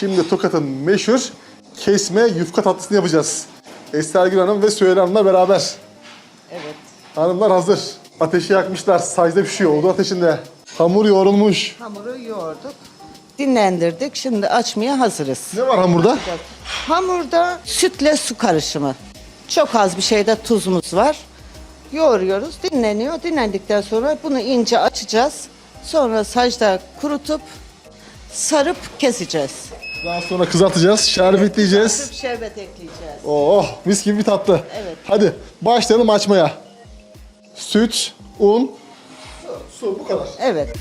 Şimdi Tokat'ın meşhur kesme yufka tatlısını yapacağız. Eser Hanım ve Süheyla Hanım'la beraber. Evet. Hanımlar hazır. Ateşi yakmışlar. Sacda pişiyor. Odu ateşinde. Hamur yoğrulmuş. Hamuru yoğurduk. Dinlendirdik. Şimdi açmaya hazırız. Ne var hamurda? Hamurda sütle su karışımı. Çok az bir şeyde tuzumuz var. Yoğuruyoruz. Dinleniyor. Dinlendikten sonra bunu ince açacağız. Sonra sacda kurutup sarıp keseceğiz. Daha sonra kızartacağız. Şerbetleyeceğiz. Sarıp şerbet ekleyeceğiz. Oh mis gibi bir tatlı. Evet. Hadi başlayalım açmaya. Süt, un, su, su bu kadar. Evet.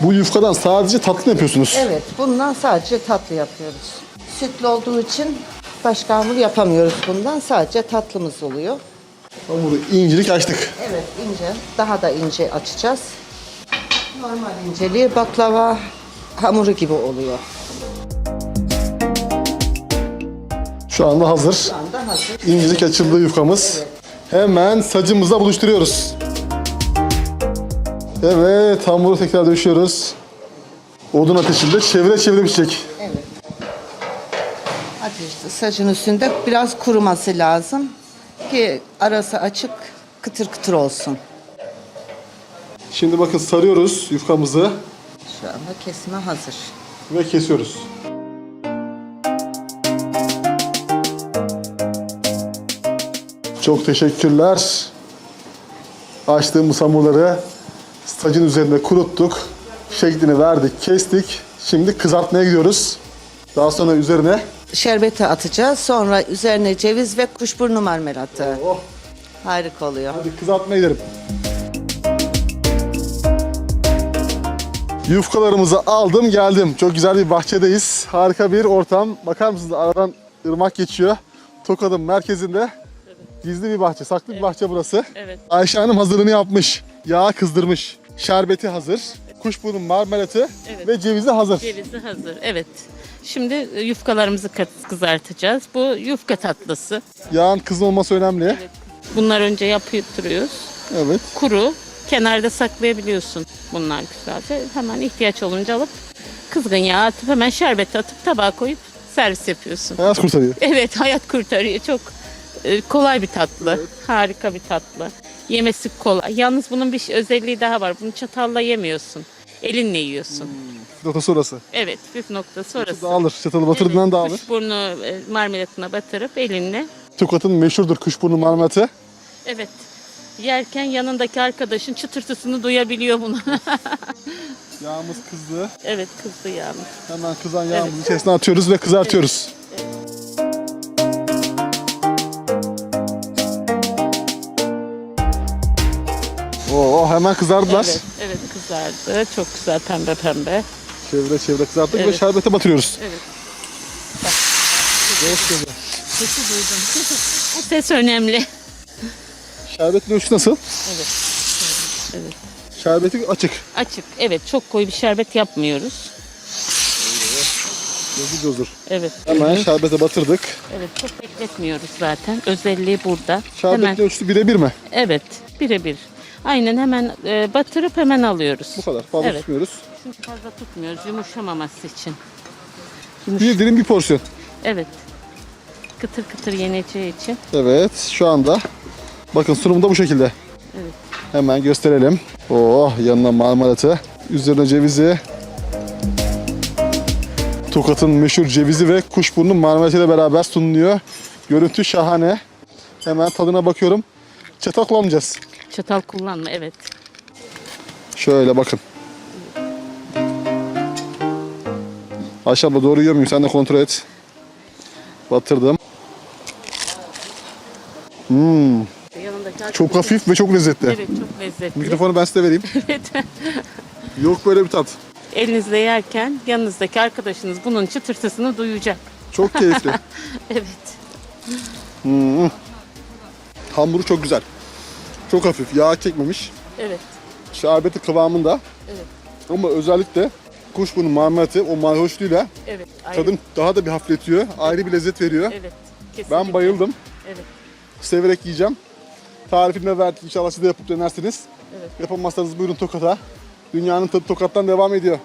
Bu yufkadan sadece tatlı mı yapıyorsunuz? Evet. Bundan sadece tatlı yapıyoruz. Sütlü olduğu için başka hamur yapamıyoruz bundan. Sadece tatlımız oluyor. Hamuru incelik açtık. Evet ince. Daha da ince açacağız. Normal inceliği baklava hamuru gibi oluyor. Şu anda hazır. Şu anda hazır. İncecik açıldı yufkamız. Evet. Hemen sacımızla buluşturuyoruz. Evet hamuru tekrar döşüyoruz. Odun ateşinde çevire çevire pişecek. Evet. Ateşte sacın üstünde biraz kuruması lazım ki arası açık kıtır kıtır olsun. Şimdi bakın sarıyoruz yufkamızı Şu anda kesime hazır. ve kesiyoruz. Çok teşekkürler. Açtığımız hamurları sacın üzerinde kuruttuk. Şeklini verdik, kestik. Şimdi kızartmaya gidiyoruz. Daha sonra üzerine Şerbeti atacağız. Sonra üzerine ceviz ve kuşburnu marmelatı. oh, Harika oluyor. hadi kızartmaya gidelim. Yufkalarımızı aldım geldim. Çok güzel bir bahçedeyiz. Harika bir ortam. Bakar mısınız aradan ırmak geçiyor. Tokat'ın merkezinde gizli bir bahçe, saklı bir bahçe burası. Evet. Ayşe Hanım hazırlığını yapmış. Yağı kızdırmış. Şerbeti hazır. Kuşburnu marmelatı Evet. ve cevizi hazır. Cevizi hazır. Evet. Şimdi e, yufkalarımızı kızartacağız. Bu yufka tatlısı. Yağın kızın olması önemli. Bunlar önce yaptırıyoruz. Evet. Kuru. Kenarda saklayabiliyorsun bunlar güzelce. Hemen ihtiyaç olunca alıp kızgın yağ atıp hemen şerbet atıp tabağa koyup servis yapıyorsun. Hayat kurtarıyor. Evet hayat kurtarıyor. Çok e, kolay bir tatlı. Harika bir tatlı. Yemesi kolay. Yalnız bunun bir özelliği daha var. Bunu çatalla yemiyorsun. Elinle yiyorsun. Notası orası. Evet püf noktası orası. Dağılır. Çatalı batırdığından Evet, dağılır. Kuşburnu e, marmelatına batırıp elinle. Tokat'ın meşhurdur kuşburnu marmelatı. Evet. Yerken yanındaki arkadaşın çıtırtısını duyabiliyor bunu. Yağımız kızdı. evet kızdı yağmur. Hemen kızan yağımızın içerisine atıyoruz ve kızartıyoruz. Oo hemen kızardılar. Evet, evet kızardı. Çok güzel pembe pembe. Çevre çevre kızarttık ve Evet. şerbete batırıyoruz. Evet. Sesi duydum. o ses önemli. Şerbetin ölçüsü nasıl? Evet. Evet. Şerbeti açık. Açık. Evet çok koyu bir şerbet yapmıyoruz. Gözü gözür. Evet. Hemen şerbete batırdık. Evet çok bekletmiyoruz zaten. Özelliği burada. Şerbetin Hemen. ölçüsü birebir mi? Evet. Birebir. Aynen hemen e, batırıp hemen alıyoruz. Bu kadar. Fazla Evet. tutmuyoruz. Çünkü fazla tutmuyoruz yumuşamaması için. Bir dilim bir porsiyon. Evet. Kıtır kıtır yeneceği için. Evet şu anda. Bakın sunumu da bu şekilde. Evet. Hemen gösterelim. Oh yanına marmelatı. Üzerine cevizi. Tokat'ın meşhur cevizi ve kuşburnu marmelatıyla beraber sunuluyor. Görüntü şahane. Hemen tadına bakıyorum. Çatal kullanmayacağız. Çatal kullanma evet. Şöyle bakın. Ayşe abla doğru yiyor muyum? Sen de kontrol et. Batırdım. Yanındaki Çok hafif ve çok lezzetli. Evet çok lezzetli. Mikrofonu ben size vereyim. Evet. Yok böyle bir tat. Elinizde yerken yanınızdaki arkadaşınız bunun çıtırtısını duyacak. Çok keyifli. Evet. Hamuru çok güzel. Çok hafif. Yağ çekmemiş. Evet. Şerbeti kıvamında. Evet. Ama özellikle kuşburnu marmelatı o mayhoşluğuyla Evet. ayrı- tadın daha da bir hafifletiyor. Ayrı bir lezzet veriyor. Evet. Kesinlikle. Ben bayıldım. Evet. Severek yiyeceğim. Tarifini de verdik. İnşallah siz de yapıp denersiniz. Evet. Yapamazsanız buyurun Tokat'a. Dünyanın tadı Tokat'tan devam ediyor.